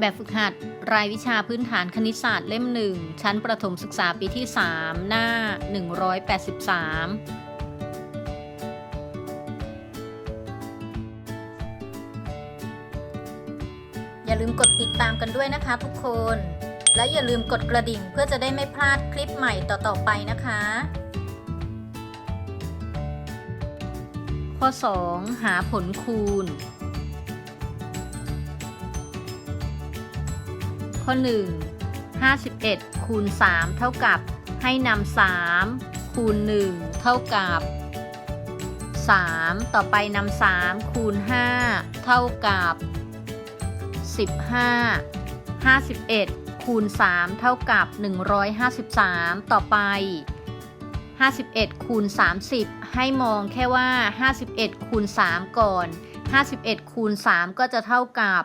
แบบฝึกหัด รายวิชาพื้นฐานคณิตศาสตร์เล่มหนึ่งชั้นประถมศึกษาปีที่ 3 หน้า 183อย่าลืมกดติดตามกันด้วยนะคะทุกคน และอย่าลืมกดกระดิ่งเพื่อจะได้ไม่พลาดคลิปใหม่ต่อ ๆ ไปนะคะ ข้อ 2 หาผลคูณ ข้อ 1 51คูณ3เท่ากับ ให้นำ3คูณ1เท่ากับ 3 ต่อไปนำ3คูณ5เท่ากับ 15 51คูณ3เท่ากับ 153 ต่อไป 51คูณ30 ให้มองแค่ว่า 51คูณ3ก่อน 51คูณ3ก็จะเท่ากับ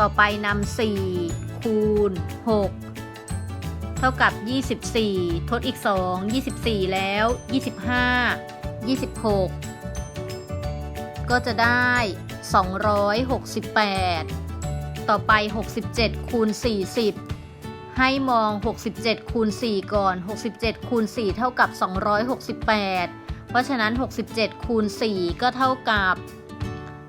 ต่อไปนำ4คูณ 6 เท่ากับ 24 ทดอีก 2 24 แล้ว 25 26 ก็จะได้ 268 ต่อไป 67 คูณ 40 ให้มอง 67 คูณ 4 ก่อน 67 คูณ 4 เท่ากับ 268 เพราะฉะนั้น 67 คูณ 4 ก็เท่ากับ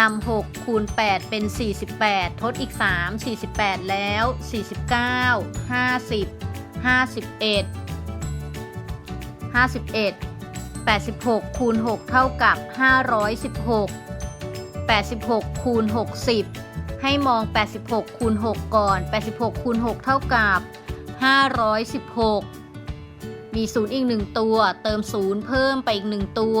นำ6คูณ 8 เป็น 48 ทดอีก 3 48 แล้ว 49 50 51 51 86คูณ6เท่ากับ 516 86คูณ60 ให้มอง 86คูณ6ก่อน 86คูณ6เท่ากับ 516 มีศูนย์อีก 1 ตัว เติมศูนย์เพิ่มไปอีก 1 ตัว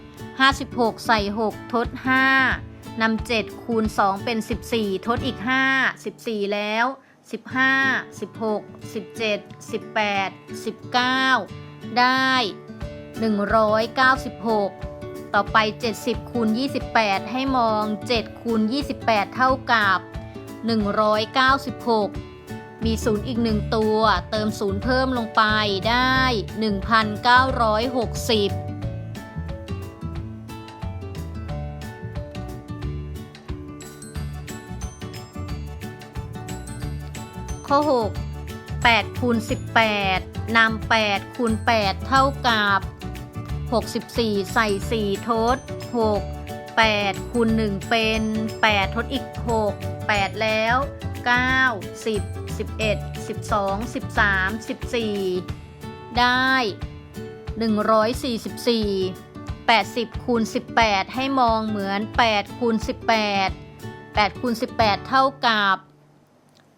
56 ใส่ 6 ทด 5นำ7คูณ 2 เป็น 14 ทดอีก 5 14 แล้ว 15 16 17 18 19 ได้ 196 ต่อไป 70 คูณ 28 ให้มอง 7 คูณ 28 เท่ากับ 196มีศูนย์อีก1ตัว เติมศูนย์เพิ่มลงไปได้ 1,960 ข้อ 6 8คูณ18นำ8คูณ8 เท่ากับ 64 ใส่ 4 ทด 6 8คูณ1เป็น 8 ทดอีก 6 8 แล้ว 9 10 11 12 13 14 ได้ 144 80คูณ18 ให้มองเหมือน8คูณ18 8คูณ18 เท่ากับ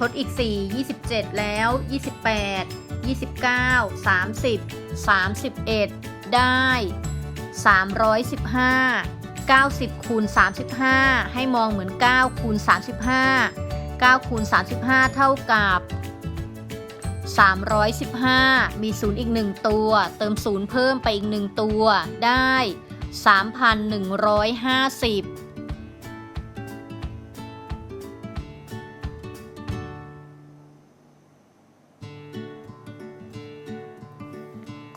ทดอีก 4 27 แล้ว 28 29 30 31 ได้ 315 90คูณ35 ให้มองเหมือน9คูณ35 9คูณ35 เท่ากับ 315 มีศูนย์อีก 1 ตัว เติมศูนย์เพิ่มไปอีก 1 ตัวได้ 3,150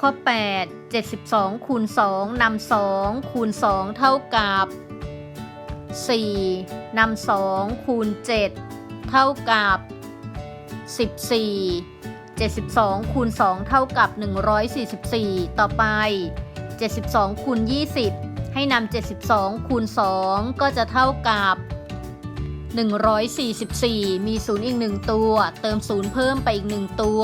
ข้อ 8 72คูณ2นำ2คูณ 2 เท่ากับ 4นำ2คูณ 7 เท่ากับ 14 72คูณ2เท่ากับ 144 ต่อไป 72คูณ20 ให้นำ72คูณ2ก็จะเท่ากับ 144 มีศูนย์อีก 1 ตัว เติมศูนย์เพิ่มไปอีก 1 ตัว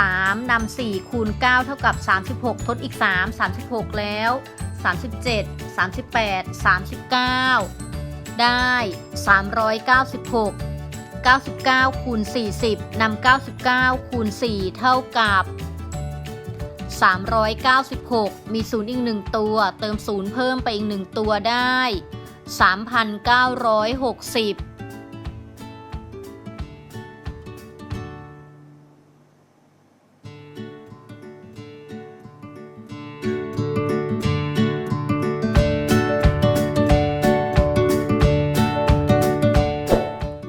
3นำ4คูณ9เท่ากับ 36 ทดอีก 3 36 แล้ว 37 38 39 ได้ 396 99คูณ40นำ99คูณ4เท่ากับ 396 มีศูนย์อีก 1 ตัว เติมศูนย์เพิ่มไปอีก 1 ตัวได้ 3,960